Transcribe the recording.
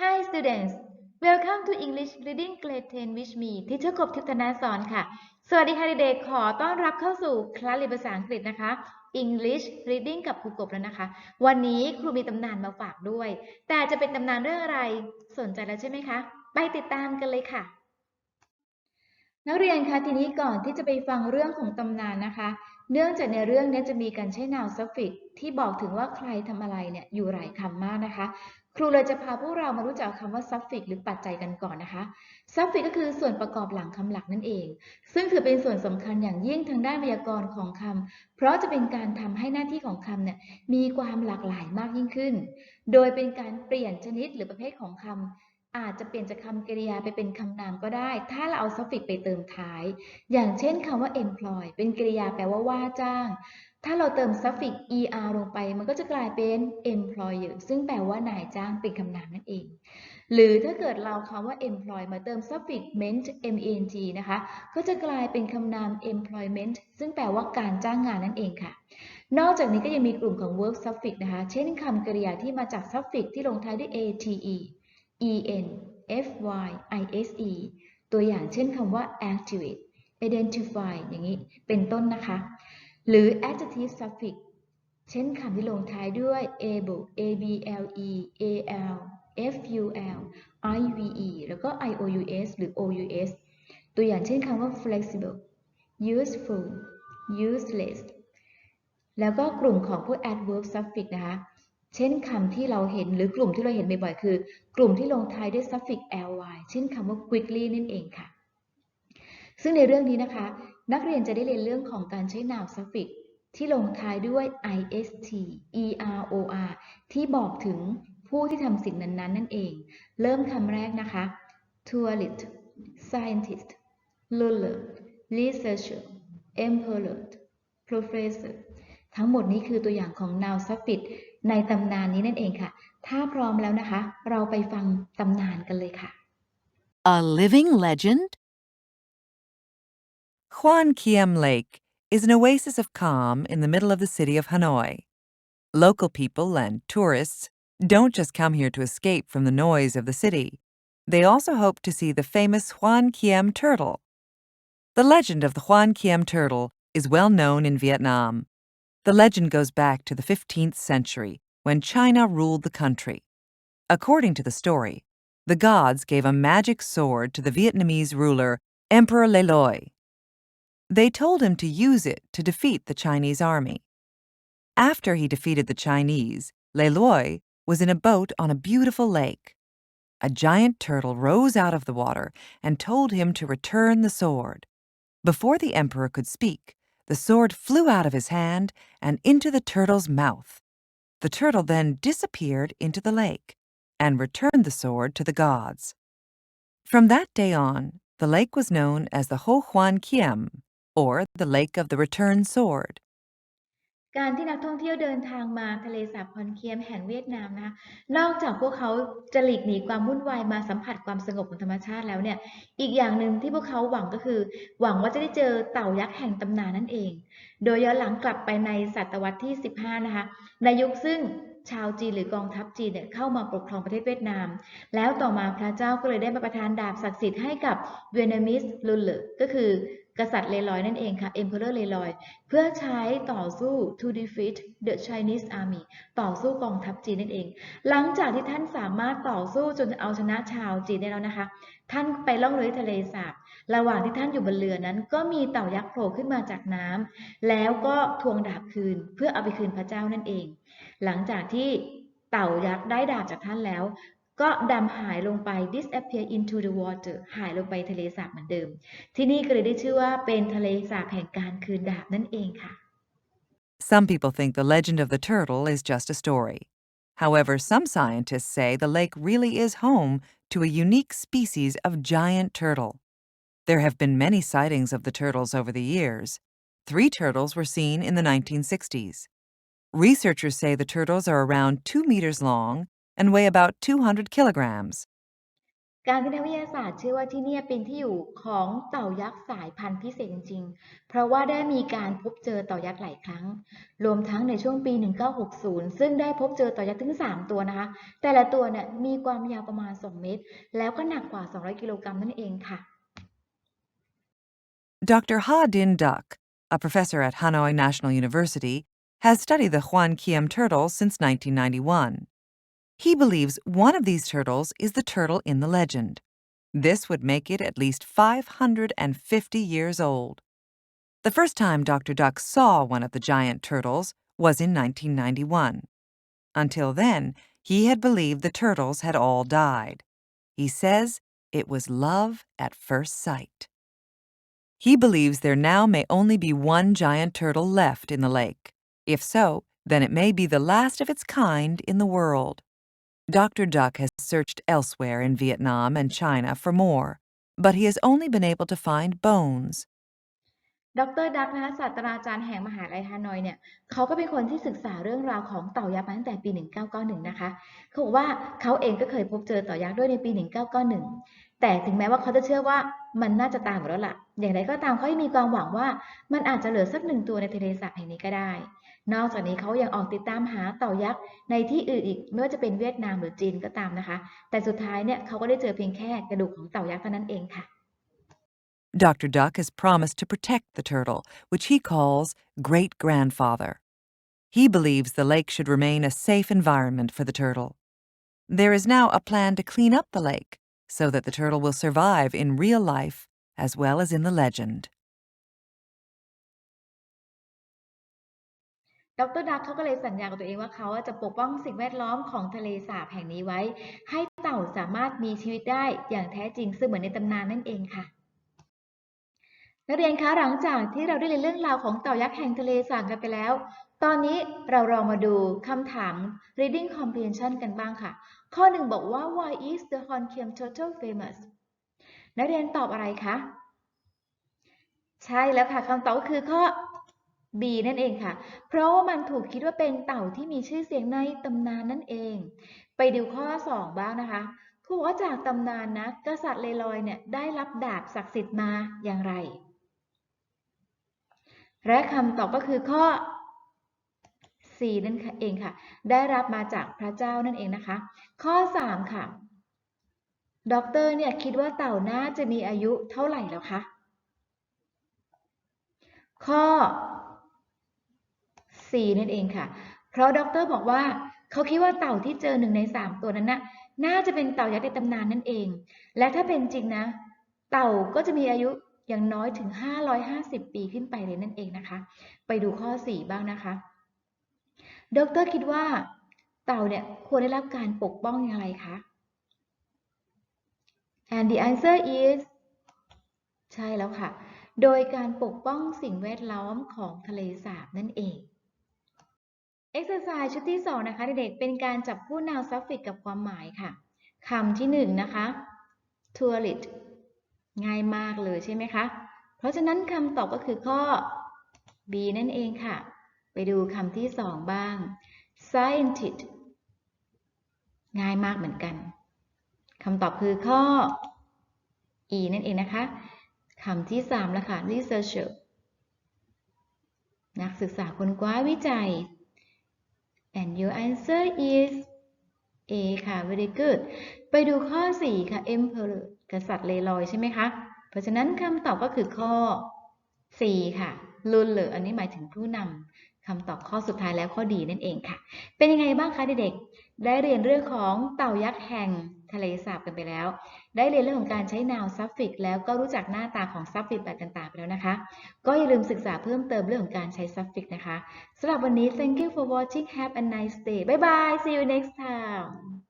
Hi students welcome to English Reading Grade 10 with me ที่เชื่อกบทิพย์ธนาสอนค่ะ สวัสดีค่ะเด็กๆขอต้อนรับเข้าสู่คลาสเรียนภาษาอังกฤษนะคะ English Reading กับครูกบแล้วนะคะ วันนี้ครูมีตำนานมาฝากด้วย แต่จะเป็นตำนานเรื่องอะไรสนใจแล้วใช่ไหมคะ ไปติดตามกันเลยค่ะ นักเรียนคะทีนี้ก่อนที่จะไปฟังเรื่องของตำนานนะคะ เนื่องจากในเรื่องนี้จะมีการใช้ noun suffix ที่บอกถึงว่าใครทำอะไรเนี่ยอยู่หลายคำมากนะคะ ครูเลยจะพาพวกเรามารู้จักคำว่า suffix หรือปัจจัยกันก่อนนะคะ suffix ก็คือส่วนประกอบหลังคำหลักนั่นเอง ซึ่งถือเป็นส่วนสำคัญอย่างยิ่งทางด้านไวยากรณ์ของคำ เพราะจะเป็นการทำให้หน้าที่ของคำเนี่ยมีความหลากหลายมากยิ่งขึ้น โดยเป็นการเปลี่ยนชนิดหรือประเภทของคำ อาจจะเปลี่ยนจากคำกริยาไปเป็นคำนามก็ได้ ถ้าเราเอา suffix ไปเติมท้าย อย่างเช่นคำว่า employ เป็นกริยาแปลว่าว่าจ้าง ถ้าเราเติม suffix er ลงไป มันก็จะกลายเป็น employer ซึ่งแปลว่านายจ้างเป็นคำนามนั่นเอง หรือถ้าเกิดเราคำว่า employ มาเติม suffix ment ment นะคะ ก็จะกลายเป็นคำนาม employment ซึ่งแปลว่าการจ้างงานนั่นเองค่ะนอกจากนี้ก็ยังมีกลุ่มของ verb suffix นะคะ เช่นคำกริยาที่มาจาก suffix ที่ลงท้ายด้วย ate en fy ise ตัวอย่างเช่นคำว่า activate identify อย่างนี้เป็นต้นนะคะ หรือ adjective suffix เช่นคำที่ลงท้ายด้วย able able al ful ive แล้วก็ ious หรือ ous ตัวอย่างเช่นคำว่า flexible useful useless แล้วก็กลุ่มของพวก adverb suffix นะคะ เช่นคำที่เราเห็นหรือกลุ่มที่เราเห็นบ่อยๆ คือ กลุ่มที่ลงท้ายด้วย suffix ly เช่นคำว่า quickly นั่นเองค่ะ ซึ่งในเรื่องนี้นะคะ นักเรียนจะได้เรียนเรื่องของการใช้ noun suffix ที่ลงท้ายด้วย ist eror ที่บอกถึงผู้ที่ทำสิ่งนั้นๆนั่นเอง เริ่มคำแรกนะคะ tourist scientist ruler researcher emperor professor ทั้งหมดนี้คือตัวอย่างของ noun suffix ในตำนานนี้นั่นเองค่ะ ถ้าพร้อมแล้วนะคะ เราไปฟังตำนานกันเลยค่ะ A living legend? Huan Kiem Lake is an oasis of calm in the middle of the city of Hanoi. Local people and tourists don't just come here to escape from the noise of the city. They also hope to see the famous Huan Kiem turtle. The legend of the Huan Kiem turtle is well known in Vietnam. The legend goes back to the 15th century when China ruled the country. According to the story, the gods gave a magic sword to the Vietnamese ruler, Emperor Le Loi. They told him to use it to defeat the Chinese army. After he defeated the Chinese, Le Loi was in a boat on a beautiful lake. A giant turtle rose out of the water and told him to return the sword. Before the emperor could speak, the sword flew out of his hand and into the turtle's mouth. The turtle then disappeared into the lake and returned the sword to the gods. From that day on, the lake was known as the Ho Huan Kiem, or the Lake of the Returned Sword. การที่นักท่องเที่ยวเดินทางมาทะเลสาบคอนเคียมแห่งเวียดนามนะคะนอกจากพวกเขาจะหลีกหนีความวุ่นวายมาสัมผัสความสงบของธรรมชาติแล้วเนี่ย อีกอย่างหนึ่งที่พวกเขาหวังก็คือ หวังว่าจะได้เจอเต่ายักษ์แห่งตำนานนั่นเอง โดยย้อนหลังกลับไปในศตวรรษที่ 15 นะคะ ในยุคซึ่งชาวจีนหรือกองทัพจีนเนี่ยเข้ามาปกครองประเทศเวียดนาม แล้วต่อมาพระเจ้าก็เลยได้มาประทานดาบศักดิ์สิทธิ์ให้กับเวียนามิสลุลเลก็คือ กษัตริย์เลลอยนั่นเองค่ะ Emperor เลลอยเพื่อใช้ต่อสู้ to defeat the Chinese army ต่อสู้กองทัพจีนนั่นเอง หลังจากที่ท่านสามารถต่อสู้จนเอาชนะชาวจีนได้แล้วนะคะ ท่านไปล่องเรือทะเลสาบ ระหว่างที่ท่านอยู่บนเรือนั้น ก็มีเต่ายักษ์โผล่ขึ้นมาจากน้ำแล้วก็ทวงดาบคืนเพื่อเอาไปคืนพระเจ้านั่นเอง หลังจากที่เต่ายักษ์ได้ดาบจากท่านแล้ว ก็ดำหายลงไป disappear into the water หายลงไปทะเลสาบเหมือนเดิม ที่นี่ก็เลยได้ชื่อว่าเป็นทะเลสาบแห่งการคืนดาบนั่นเองค่ะ Some people think the legend of the turtle is just a story. However, some scientists say the lake really is home to a unique species of giant turtle. There have been many sightings of the turtles over the years. Three turtles were seen in the 1960s. Researchers say the turtles are around 2 meters long and weigh about 200 kilograms. การที่นักวิทยาศาสตร์เชื่อว่าที่เนี่ยเป็นที่อยู่ของเต่ายักษ์สายพันธุ์พิเศษจริงๆ เพราะว่าได้มีการพบเจอเต่ายักษ์หลายครั้ง รวมทั้งในช่วงปี 1960 ซึ่งได้พบเจอเต่ายักษ์ถึง 3 ตัวนะคะ แต่ละตัวเนี่ยมีความยาวประมาณ 2 เมตร แล้วก็หนักกว่า 200 กิโลกรัมนั่นเองค่ะ Dr. Ha Din Duck, a professor at Hanoi National University, has studied the Huan Kiem turtle since 1991. He believes one of these turtles is the turtle in the legend. This would make it at least 550 years old. The first time Dr. Duck saw one of the giant turtles was in 1991. Until then, he had believed the turtles had all died. He says it was love at first sight. He believes there now may only be one giant turtle left in the lake. If so, then it may be the last of its kind in the world. Dr. Duck has searched elsewhere in Vietnam and China for more, but he has only been able to find bones. ดรดักนะคะศาสตราจารย์แห่งมหาลัยฮานอยเนี่ยเขาก็เป็นคนที่ศึกษาเรื่องราวของเต่ายักษ์มาตั้งแต่ปี 1991 นะคะเขาบอกว่าเขาเองก็เคยพบเจอเต่ายักษ์ด้วยในปี 1991 แต่ถึงแม้ว่าเขาจะเชื่อว่ามันน่าจะตายหมดแล้วล่ะ อย่างไรก็ตามเขายังมีความหวังว่ามันอาจจะเหลือสักหนึ่งตัวในทะเลสาบแห่งนี้ก็ได้ นอกจากนี้เขายังออกติดตามหาเต่ายักษ์ในที่อื่นอีกไม่ว่าจะเป็นเวียดนามหรือจีนก็ตามนะคะ แต่สุดท้ายเนี่ยเขาก็ได้เจอเพียงแค่กระดูกของเต่ายักษ์เท่านั้นเองค่ะ Dr. Duck has promised to protect the turtle, which he calls great grandfather. He believes the lake should remain a safe environment for the turtle. There is now a plan to clean up the lake so that the turtle will survive in real life as well as in the legend. ดรดักเขาก็เลยสัญญากับตัวเองว่าเขาจะปกป้องสิ่งแวดล้อมของทะเลสาบแห่งนี้ไว้ ให้เต่าสามารถมีชีวิตได้อย่างแท้จริงซึ่งเสมือนในตำนานนั่นเองค่ะนักเรียนคะหลังจากที่เราได้เรียนเรื่องราวของเต่ายักษ์แห่งทะเลสาบกันไปแล้ว ตอนนี้เราลองมาดูคำถาม reading comprehension กันบ้างค่ะ ข้อหนึ่งบอกว่า why is the Hornkiem turtle famous นักเรียนตอบอะไรคะ ใช่แล้วค่ะคำตอบคือข้อ B นั่นเองค่ะ เพราะว่ามันถูกคิดว่าเป็นเต่าที่มีชื่อเสียงในตำนานนั่นเอง ไปดูข้อ 2 บ้างนะคะเขาบอกว่าจากตำนานนะ กษัตริย์เลลอยเนี่ยได้รับดาบศักดิ์สิทธิ์มาอย่างไร และคำตอบก็คือข้อ C นั่นเองค่ะ ได้รับมาจากพระเจ้านั่นเองนะคะ ข้อ 3 ค่ะ ด็อกเตอร์เนี่ยคิดว่าเต่าน่าจะมีอายุเท่าไหร่แล้วคะ ข้อ 4นั่นเองค่ะ เพราะด็อกเตอร์บอกว่าเขาคิดว่าเต่าที่เจอหนึ่งใน3ตัวนั้นน่ะน่าจะเป็นเต่ายักษ์ในตำนานนั่นเอง และถ้าเป็นจริงนะ เต่าก็จะมีอายุอย่างน้อยถึง 550 ปีขึ้นไปเลยนั่นเองนะคะ ไปดูข้อ 4 บ้างนะคะด็อกเตอร์คิดว่า เต่าเนี่ยควรได้รับการปกป้องอย่างไรคะ and the answer is ใช่แล้วค่ะ โดยการปกป้องสิ่งแวดล้อมของทะเลสาบนั่นเอง exercise ชุดที่ 2 นะคะเด็กๆเป็นการจับคู่ noun suffix กับความหมายค่ะคำที่ 1 นะคะ tourist ง่ายมากเลยใช่ไหมคะ เพราะฉะนั้นคำตอบก็คือข้อ B นั่นเองค่ะ ไปดูคำที่ 2 บ้าง scientist ง่ายมากเหมือนกันคำตอบคือข้อ E นั่นเองนะคะคำที่3ล้วค่ะ researcher นักศึกษาคนคว้าวิจัย and your answer is A ค่ะ very good ไปดูข้อ 4 ค่ะ emperor กษัตริย์เลลอยใช่ไหมคะ เพราะฉะนั้นคำตอบก็คือข้อ 4 ค่ะรุนเลออันนี้หมายถึงผู้นำคำตอบข้อสุดท้ายแล้วข้อดีนั่นเองค่ะ เป็นยังไงบ้างคะเด็กๆ ได้เรียนเรื่องของเต่ายักษ์แห่ง ทะเลสาบกันไปแล้ว ได้เรียนเรื่องของการใช้ now suffix แล้วก็รู้จักหน้าตาของ suffix แบบต่างๆไปแล้วนะคะ ก็อย่าลืมศึกษาเพิ่มเติมเรื่องของการใช้ suffix นะคะสำหรับวันนี้ thank you for watching have a nice day bye bye see you next time